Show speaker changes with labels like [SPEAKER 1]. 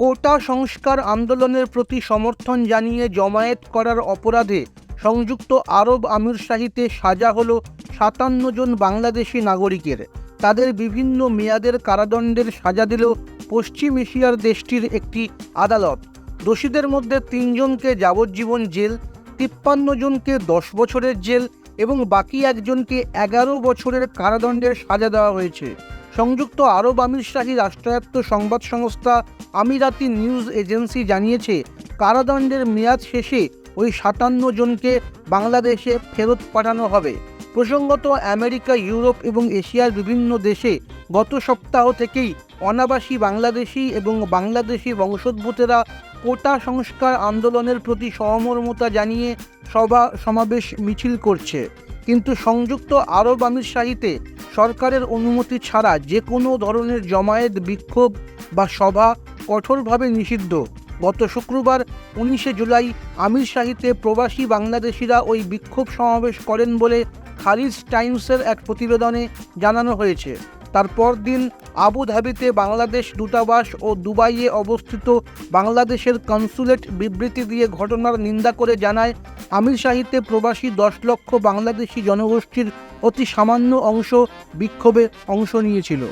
[SPEAKER 1] কোটা সংস্কার আন্দোলনের প্রতি সমর্থন জানিয়ে জমায়েত করার অপরাধে সংযুক্ত আরব আমিরশাহিতে সাজা হলো সাতান্ন জন বাংলাদেশি নাগরিকের। তাদের বিভিন্ন মেয়াদের কারাদণ্ডের সাজা দিল পশ্চিম এশিয়ার দেশটির একটি আদালত। দোষীদের মধ্যে তিনজনকে যাবজ্জীবন জেল, তিপ্পান্ন জনকে দশ বছরের জেল এবং বাকি একজনকে এগারো বছরের কারাদণ্ডের সাজা দেওয়া হয়েছে। সংযুক্ত আরব আমিরশাহী রাষ্ট্রায়ত্ত সংবাদ সংস্থা আমিরাতি নিউজ এজেন্সি জানিয়েছে, কারাদণ্ডের মেয়াদ শেষে ওই সাতান্ন জনকে বাংলাদেশে ফেরত পাঠানো হবে। প্রসঙ্গত, আমেরিকা, ইউরোপ এবং এশিয়ার বিভিন্ন দেশে গত সপ্তাহ থেকেই অনাবাসী বাংলাদেশি এবং বাংলাদেশি বংশোদ্ভূতেরা কোটা সংস্কার আন্দোলনের প্রতি সহমর্মতা জানিয়ে সভা সমাবেশ মিছিল করছে। কিন্তু সংযুক্ত আরব আমিরশাহিতে সরকারের অনুমতি ছাড়া যে কোনো ধরনের জমায়েত, বিক্ষোভ বা সভা কঠোরভাবে নিষিদ্ধ। গত শুক্রবার উনিশে জুলাই আমিরশাহিতে প্রবাসী বাংলাদেশিরা ওই বিক্ষোভ সমাবেশ করেন বলে খালিজ টাইমসের এক প্রতিবেদনে জানানো হয়েছে। তারপর দিন আবুধাবিতে বাংলাদেশ দূতাবাস ও দুবাইয়ে অবস্থিত বাংলাদেশের কনসুলেট বিবৃতি দিয়ে ঘটনার নিন্দা করে জানায় আমিরশাহিতে প্রবাসী দশ লক্ষ বাংলাদেশি জনগোষ্ঠীর অতি সামান্য অংশ বিক্ষোভে অংশ নিয়েছিল।